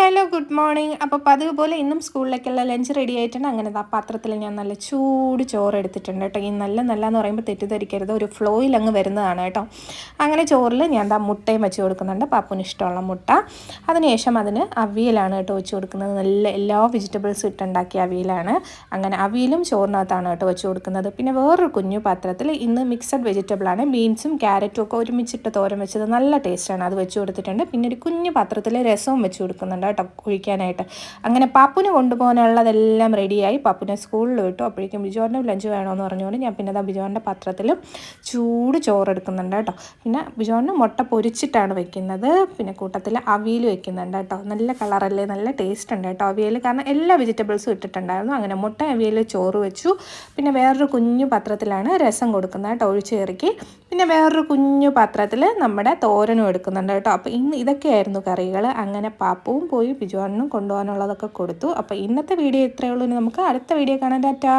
Hello good morning അപ്പോൾ പതിവ് പോലെ ഇന്നും സ്കൂളിലേക്കുള്ള ലഞ്ച് റെഡി ആയിട്ടുണ്ട് അങ്ങനെ ആ പാത്രത്തിൽ ഞാൻ നല്ല ചൂട് ചോറ് എടുത്തിട്ടുണ്ട് കേട്ടോ. ഈ നല്ല നല്ല എന്ന് പറയുമ്പോൾ തെറ്റിദ്ധരിക്കരുത്. ഒരു ഫ്ലോയിൽ അങ്ങ് വരുന്നതാണ് കേട്ടോ. അങ്ങനെ ചോറിൽ ഞാൻ എന്താ മുട്ടയും വെച്ച് കൊടുക്കുന്നുണ്ട്. പാപ്പുന് ഇഷ്ടമുള്ള മുട്ട. അതിനുശേഷം അതിന് അവിയലാണ് കേട്ടോ വെച്ച് കൊടുക്കുന്നത്. നല്ല എല്ലാ വെജിറ്റബിൾസും ഇട്ടുണ്ടാക്കിയ അവിയലാണ്. അങ്ങനെ അവിയലും ചോറിനകത്താണ് കേട്ടോ വെച്ച് കൊടുക്കുന്നത്. പിന്നെ വേറൊരു കുഞ്ഞു പാത്രത്തിൽ ഇന്ന് മിക്സഡ് വെജിറ്റബിളാണ് ബീൻസും ക്യാരറ്റും ഒക്കെ ഒരുമിച്ചിട്ട് തോരൻ വെച്ചത് നല്ല ടേസ്റ്റാണ് അത് വെച്ച് കൊടുത്തിട്ടുണ്ട്. പിന്നെ ഒരു കുഞ്ഞു പാത്രത്തിൽ രസവും വെച്ച് കൊടുക്കുന്നുണ്ട് കേട്ടോ ഒഴിക്കാനായിട്ട് അങ്ങനെ പാപ്പുന് കൊണ്ടുപോകാനുള്ളതെല്ലാം റെഡിയായി. പാപ്പുനെ സ്കൂളിൽ വിട്ടു. അപ്പോഴേക്കും ബിജോറിന്റെ ലഞ്ച് വേണമെന്ന് പറഞ്ഞുകൊണ്ട് ഞാൻ പിന്നെ ബിജോറിന്റെ പത്രത്തിലും ചൂട് ചോറ് എടുക്കുന്നുണ്ട് കേട്ടോ. പിന്നെ ബിജോറിന് മുട്ട പൊരിച്ചിട്ടാണ് വെക്കുന്നത്. പിന്നെ കൂട്ടത്തിൽ അവിയൽ വെക്കുന്നുണ്ട് കേട്ടോ. നല്ല കളറല്ലേ നല്ല ടേസ്റ്റ് ഉണ്ട് കേട്ടോ അവിയൽ. കാരണം എല്ലാ വെജിറ്റബിൾസും ഇട്ടിട്ടുണ്ടായിരുന്നു. അങ്ങനെ മുട്ട അവിയൽ ചോറ് വെച്ചു. പിന്നെ വേറൊരു കുഞ്ഞു പത്രത്തിലാണ് രസം കൊടുക്കുന്നത് കേട്ടോ ഒഴിച്ചേറിക്ക്. പിന്നെ വേറൊരു കുഞ്ഞു പാത്രത്തിൽ നമ്മുടെ തോരനും എടുക്കുന്നുണ്ട് കേട്ടോ. അപ്പോൾ ഇന്ന് ഇതൊക്കെയായിരുന്നു കറികൾ. അങ്ങനെ പാപ്പവും പോയി ബിജുവാനും കൊണ്ടുപോകാനുള്ളതൊക്കെ കൊടുത്തു. അപ്പോൾ ഇന്നത്തെ വീഡിയോ ഇത്രയേ ഉള്ളൂ. ഇനി നമുക്ക് അടുത്ത വീഡിയോ കാണാൻ ടാറ്റാ!